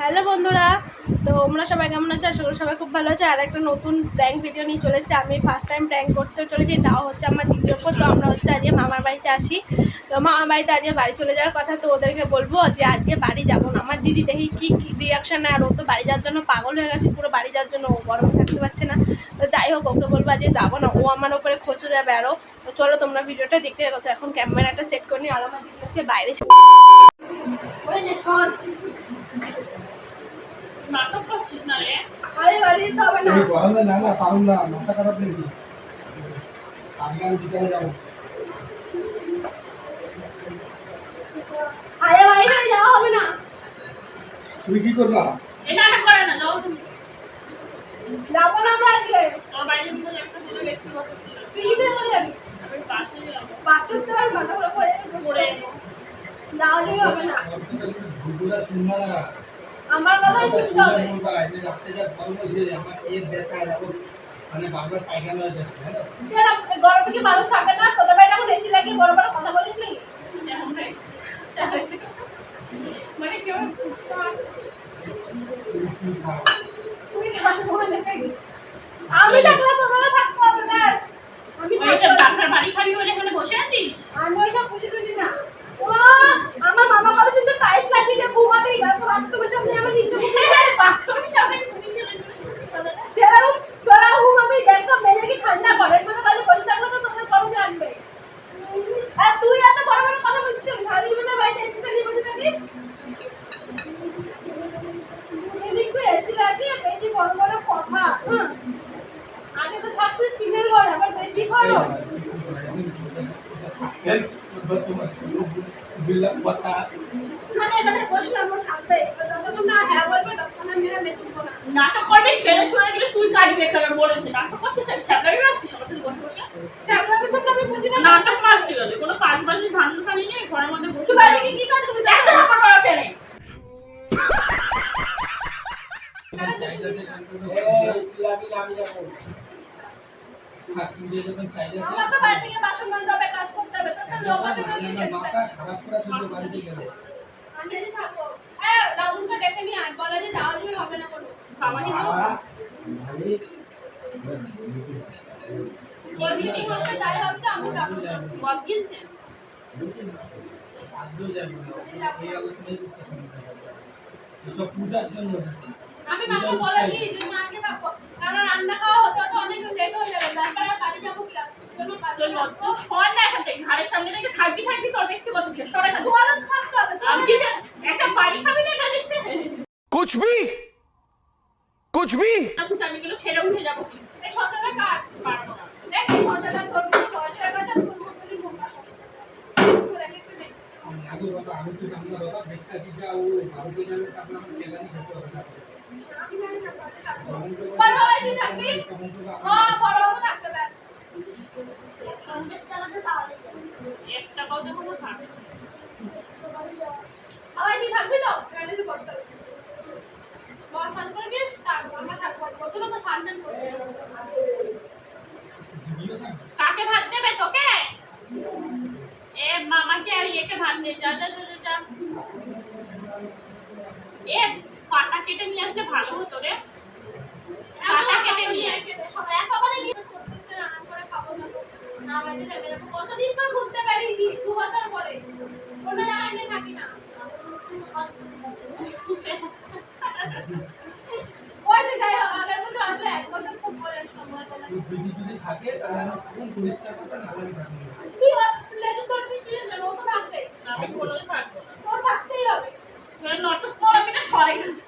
Hello বন্ধুরা তো তোমরা সবাই কেমন আছো? আশা করি সবাই খুব ভালো আছে। আর একটা নতুন প্র্যাঙ্ক ভিডিও নিয়ে চলেছে আমি ফার্স্ট টাইম প্র্যাঙ্ক করতে চলেছি, তাও হচ্ছে আমার দিদির ওপর তো আমরা হচ্ছে আজকে মামার বাড়িতে আছি। তো মামার বাড়িতে আজকে বাড়ি চলে যাওয়ার কথা, তো ওদেরকে বলব যে আজকে বাড়ি যাব না। আমার দিদি দেখি কী রিয়াকশান আর ও তো বাড়ি যাওয়ার জন্য পাগল হয়ে গেছে, পুরো বাড়ি যাওয়ার জন্য ও গরমে থাকতে পারছে না। তো যাই হোক, ওকে বলব আজকে যাব না। ও আমার ওপরে খসে যাবে আরও তো চলো তোমরা ভিডিওটা দেখতে তো এখন ক্যামেরাটা সেট করে নিই, আর আমার দিদি হচ্ছে বাইরে নাটক করছিস না রে? আরে বাড়ি যেতে হবে না। গরমে না না পারুম না মাথা খারাপ নাকি আজকে আমি বিকালে যাব। আরে বাড়ি চলে যাওয়া হবে না। তুমি কি করবা? এই নাটক করে না যাও তুমি। যাব না আমরা আজকে। আমার বাড়ির ভিতরে একটা ছিল ব্যক্তিগত বিষয় কিসে চলে যাবি? আমি পাশে যাব। বাথরুম তো আর মাথা করে পড়ে যাবে। করে এনো। যাওয়া যাবে হবে না। ভুলগুলা শুনবা না। আমার কথা শুনতে হবে। বলবা এই যে গরম হয়েছে আমার পেট ব্যথা মানে বারবার পায়খানা যাচ্ছে হ্যাঁ গরমে কি মানুষ থাকে না তোদের ভাই যখন এসি লাগিয়ে বড় বড় কথা বলিস নাকি এমন হয়ে গেছে। মানে কেউ তুমি কি খাও তুই থাকব না নাকি? আমি থাকলে তোমরা থাকতে হবে ব্যাস আমি ওইটা থাকব না। ডাক্তার বাড়ি খাবি বলে এখানে বসে আছিস আমি ওইসব বুঝি টুঝি না ও আমার মামা বলে শুধু টাইস লাগিয়ে দিয়ে ঘুমাবি তারপর বাথরুমের সামনে আমার নিতে বাথরুমের সামনে তুমি ছেলে সেরকম তোরা ঘুমাবি দেখ তো মেয়ে কি ঠান্ডা ঘরের মধ্যে খালি বসে থাকলে তো তোদের গরম লাগবে আর তুই এত বড় বড় কথা বলছিস শাড়ির মধ্যে বাড়িতে এসি চালিয়ে বসে থাকিস তুমি একটু এসি লাগিয়ে বেশি বড় বড় কথা হুম আগে তো থাকতিস টিনের ঘর আবার বেশি করো বিল্লা কথা মানে এখানে বসলাম ও থাকবে তো যতক্ষণ না হ্যাঁ বলবে ততক্ষণ আমি আর দেখব না নাটক করবি ছেলে শোনা গেলে তুই কাটবি একটা বলেছে নাটক করছিস না ছ্যাপলাবি মারছিস আমার সাথে বসে বসে নাটক মারছি গেলে কোনো কাজ বাজি ধান খালি নেই ঘরের মধ্যে বসে বাইরে কি কাজ তুমি একটা থাপ্পড় মারা টেনে আমি যাব তুমি যখন চাইলে আমার তো বাইরে থেকে বাসন মাজতে হবে কাজ করতে হবে তো লোক আছে না তুই আমার মাথা খারাপ করে তুমি বাড়িতে গেলে। আন্টি থাকো। দাদুকে ডেকে নিয়ে আয় বলে যে যাওয়া হবে না কোনো। বাবাকে দিও বাবা, ভাই, ওর মিটিং হচ্ছে যাই হচ্ছে আমি যাব। না। কিনছে আজকেও যাব এই আলোচনাই করতেছি না। এসব পূজার জন্য আমি মাকে বলেছি যে মা আগে থাকো রান্না খাওয়া হতে হতে অনেক লেট হয়ে যাবে তারপর আর বাড়ি যাব কি জন্য তো সর না এখান ঘাড়ের সামনে থেকে থাকবি থাকবি তোর ব্যক্তিগত বিষয় সর এখান আমি একটা বাড়ি খাবি না এটা দেখতে? কুছ ছেড়ে উঠে যাব এই সচেতন কাজ দেখ এই সচেতন তোর তো জানি না বাবা দেখতে আসি যা ও ভারতীয় জানে তারপরে আমার কেলানি খেতে হবে না। একটা কথা তো গাড়ি করছে কাকে ভাত দেবে তোকে এ মামাকে আর ইয়েকে ভাত দে যা যা যা যা, এ কেটে নিয়ে আসলে ভালো হতো রে। পাতা কেটে নিয়ে। সবাই একেবারে নিয়ে রান্না করে খাব না। না বাইরে যাবে কতদিন পর ঘুরতে বেরিয়েছি দু বছর পরে। কোনো জায়গায় গিয়ে থাকি না। ওই তো যাই হোক আগের বছর আসলে এক বছর খুব পরে সময় তো যদি থাকে তাহলে পরিষ্কার করতে না থাকবে তুই ওর লেজু তোর ও তো থাকবে। আমি কোনোদিন থাকব না। থাকতেই হবে। নাটক করবি না সরে এখান থেকে।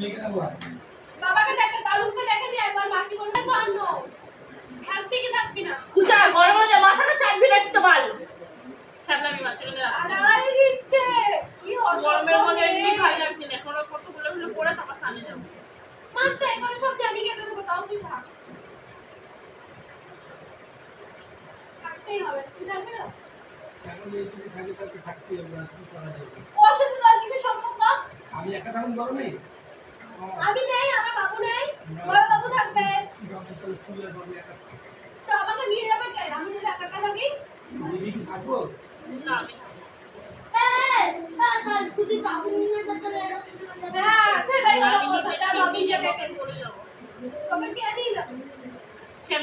लेके ना हुआ बाबा का टैक्टर दादू का একবার মাছি বললে তো আনো। থাকবি কি থাকবি না। কুচা গরম হয়ে মাথাটা চাটবি না তো বাল। ছাপলামি মাছের মধ্যে আরে দিচ্ছে। কি গরমের মধ্যে এমনি খাই লাগছে না এখন কতগুলো হলো পড়ে তারপর সামনে যাব। মার তো এগুলো সব আমি কেটে দেবো তাও তুই থাক আমি একা থাকুন বলো নেই আমি নেই আমার বাবু নেই বড় বাবু থাকবে। তো আমাকে নিয়ে যাবে কেন আমি যদি একা একা থাকি? থাকব না আমি হ্যাঁ আমি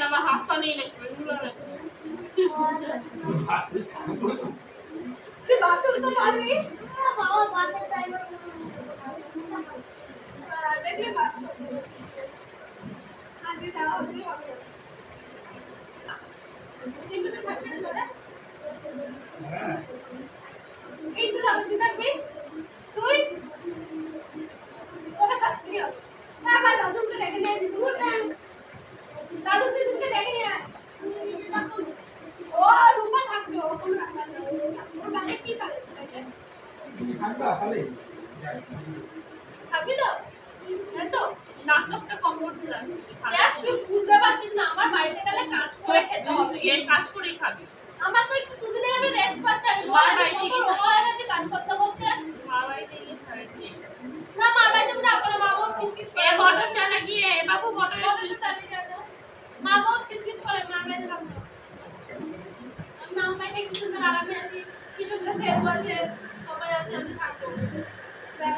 আমার হাত পা নেই? বাসে চান করে তো। তুই বাসে উঠতে পারবি? হ্যাঁ, দেখলে বাস আজকে যাওয়া হবে তুই না যাবি তুই থাকবি? তুই থাকবি দাদুকে ডেকে নিয়ে আসবি না দাদু তুই তোকে ডেকে নিয়ে ও রূপা থাকবে ও কোনো ব্যাপার না ওর বাড়ি কি কাজ থাকবা থাকবি তো? তো নাটকটা কম করতে লাগে দেখ তুই বুঝতে পারছিস না আমার বাড়িতে গেলে কাজ করে খেতে হবে। এই কাজ করেই খাবি। আমার তো একটু দুদিনের আমি রেস্ট পাচ্ছি আমি বাড়িতে গিয়ে হয়ে গেছে কাজ করতে করতে মা বাড়িতে গিয়ে খাবি না বাড়িতে মা এ মটর চালা গিয়ে বাবু মটর চালিয়ে না। মা বহুত কিচকিচ করে মার বাড়িতে যাব না। আমি মার বাড়িতে কি সুন্দর আরামে আছি কি সুন্দর সেবু আছে সবাই আছে আমি থাকব ব্যাস।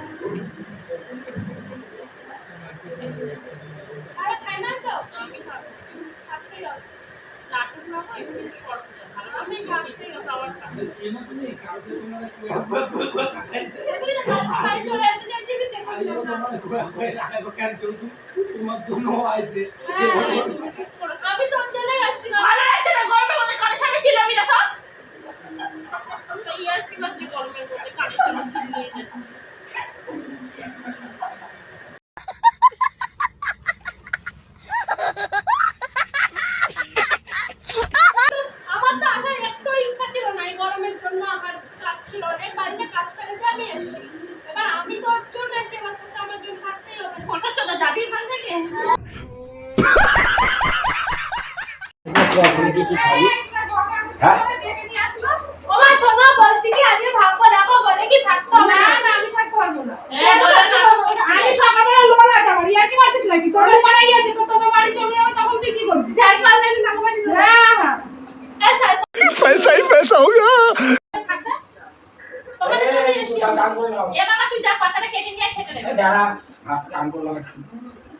আরে খাই না তো আমি খাব থাকতেই হবে নাটক না হয় একটু শর্ট ভালো আমি আমি খাচ্ছি। খাচ্ছি খাবারটা চেনো তুমি কালকে তোমার একটু দেখবি না কালকে বাড়ি চলে যেতে চাইছি দেখবি না তোমার জন্য আইছে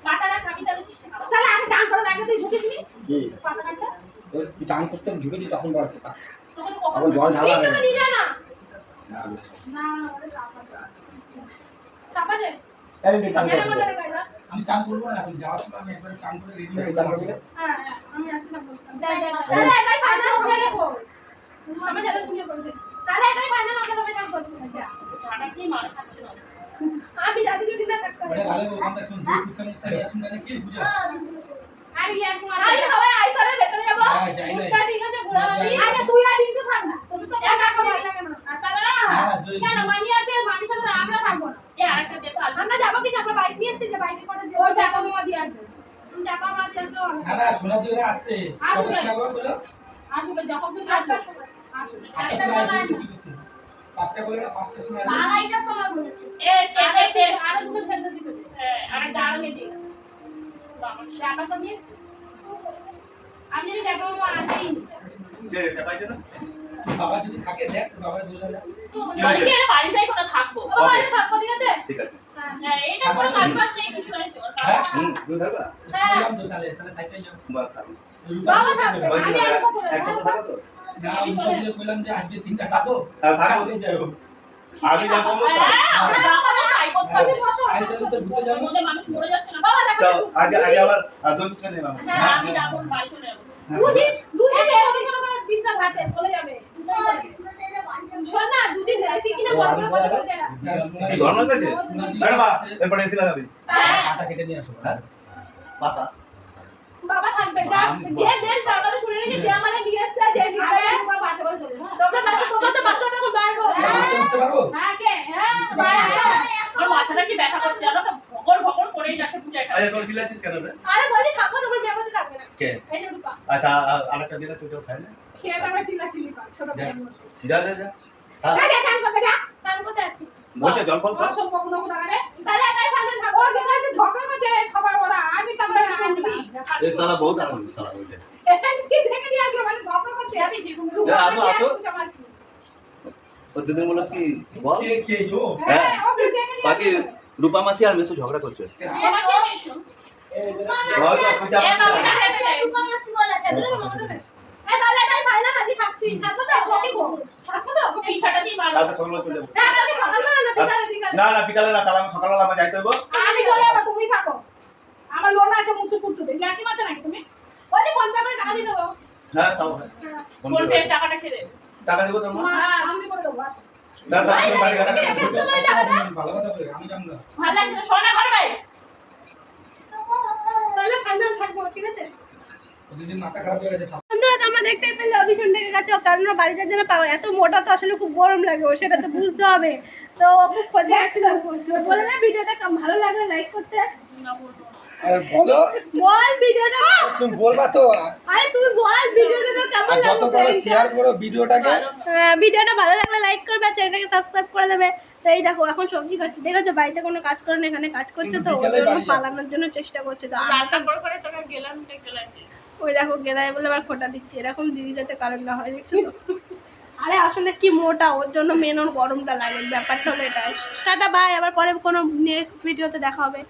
পাতাটা খাবি তাহলে কিসে তাহলে আগে চান করার আগে তুই চান করতে ঢুকেছি তখন বলছে তোকে আবার জল ঝালা না। না। না আমি চান করব না এখন যাওয়ার সময় একবার চান করে রেডি হয়ে চান করবি? হ্যাঁ আছি না তাহলে এটাই ফাইনাল ছেড়ে যাবে তুমি বলছে তাহলে এটাই ফাইনাল আমরা করছি। না কি মারা হ্যাঁ, আসবে। যখন খুশি আসবে। আসবে। পাঁচটা কি করে না পাঁচটার সময় আড়াইটার সময় বলেছে। এ টেকে টে আরও দুটো সেদ্ধ দিতেছে আর একটা আগে দে বাবা টাকা সব এসেছি? আমি যদি টাকা মামা আসেই বাবা যদি থাকে দেখ বাবা বলে দেখ বলি কি এর বাড়ি যাই কোথা থাকব? বাড়ি থাকব ঠিক আছে? ঠিক আছে। হ্যাঁ। এটা কোনো কাজ বাজ নেই কিছু নাই। তো হ্যাঁ হুম তুমি থাকবা? হ্যাঁ। তো তাহলে তাহলে থাকতে যাও বাস থাকো। বাবা থাকবে আমি দিন এক বছর এক সপ্তাহ থাকো তো? না আমি তো বলে কইলাম যে আজকে তিনটা থাকো হ্যাঁ, থাকো। হ্যাঁ আমরা যা পাবো তাই করতে হবে আজ আমি তো ঘুরতে যাব। মধ্যে মানুষ মরে যাচ্ছে না। বাবা দেখো যাও হ্যাঁ আমি যাব বাড়ি চলে যাব। দুদিন দুদিন ছোট ছোট করে বিছনা ঘাটে চলে যাবে। শোন না দুদিন এসি কিনা গরমের মধ্যে বলতে না। কি গরম লাগছে ম্যাডাম এরপরে এসি লাগাবি। হ্যাঁ। পাতা কেটে নিয়ে আসো হ্যাঁ। পাতা। বাবা থাকবে যে বেশ জায়গাটা শুনে রেখে যে আমাদের নিয়ে এসছে যে নিবে বাসা করে চলে তোমরা বাসা তোমরা তো বাসা করে উঠতে পারব? হ্যাঁ কে? হ্যাঁ আমার কি ব্যথা করছে? জানো তো ভগর ভগর করেই যাচ্ছে পূজায় আচ্ছা তোর চিল্লাচ্ছিস কেন রে? আরে বলি থাকো তোমার বিয়ে করতে থাকবে না। কে? এই রূপা। আচ্ছা আরেকটা দিলে তুই খাই না। খেয়ে তারপরে চিল্লা কর ছোট যা। যা যা যা। হ্যাঁ। এই চান করবে যা। স্নান করতে যাচ্ছি। বলছে জল ফল সব? অসম্ভব কোনো কোনো তাহলে একাই ভালো থাকো। ওর দিকে ঝগড়া করছে সবার এই সালা বহুত আরাম সালা ওইটা দেখে দিয়ে আসবে মানে ঝগড়া করছে আমি যে কোনো এ, আসো। ও দিদির বলে কি বল কে কে যো হ্যাঁ হ্যাঁ বাকি রূপা মাসি আর মেসু ঝগড়া করছে এ এ হ্যাঁ না না বিকালে না তাহলে আমি সকালবেলা আমার যাইতে হইব আমি চলে যাব তুমি থাকো আমার লোন আছে মুতু পুতু দিই লাকি মাছ নাকি তুমি? ওই যে ফোন পে করে টাকা দিয়ে দেবো। হ্যাঁ তাও হয়। ফোন পে পে টাকাটা খেয়ে দেবে। টাকা দিব তোর মা হ্যাঁ আমি করে দেবো আসো। দাদা দাদা বাড়ি কাটা ভালো কথা বলে আমি জানব। না ভালো লাগছে সোনা ঘরে ভাই। তাহলে ফাইনাল থাকব ঠিক আছে? প্রতিদিন মাথা খারাপ বন্ধুরা তোমরা দেখতেই পেলে অভিষণ ডেকে গেছে কারণ ওর বাড়িতে জন্য পাওয়া এত মোটা তো আসলে খুব গরম লাগে ও সেটা তো বুঝতে হবে। তো খুব খোঁজে বলে না ভিডিওটা ভালো লাগলে লাইক করতে। আর বলো। বল ভিডিওটা। তুমি বলবা তো। আরে তুমি বল ভিডিওটা তোর কেমন আর যত পারো শেয়ার করো ভিডিওটাকে। হ্যাঁ, ভিডিওটা ভালো লাগলে লাইক করবে আর চ্যানেলটাকে সাবস্ক্রাইব করে দেবে। তো এই দেখো এখন সবজি খাচ্ছে। দেখেছ বাড়িতে কোনো কাজ করে না এখানে কাজ করছে তো? ওই জন্য পালানোর জন্য চেষ্টা করছে তো। ওই দেখো গেলায় বলে আবার খোটা দিচ্ছি। এরকম দিদি যাতে কারণ না হয় দেখছ তো? আরে আসলে কি মোটা ওর জন্য মেন ওর গরমটা লাগে। ব্যাপারটা হলো এটা। টাটা বাই আবার পরে কোনো নেক্সট ভিডিওতে দেখা হবে।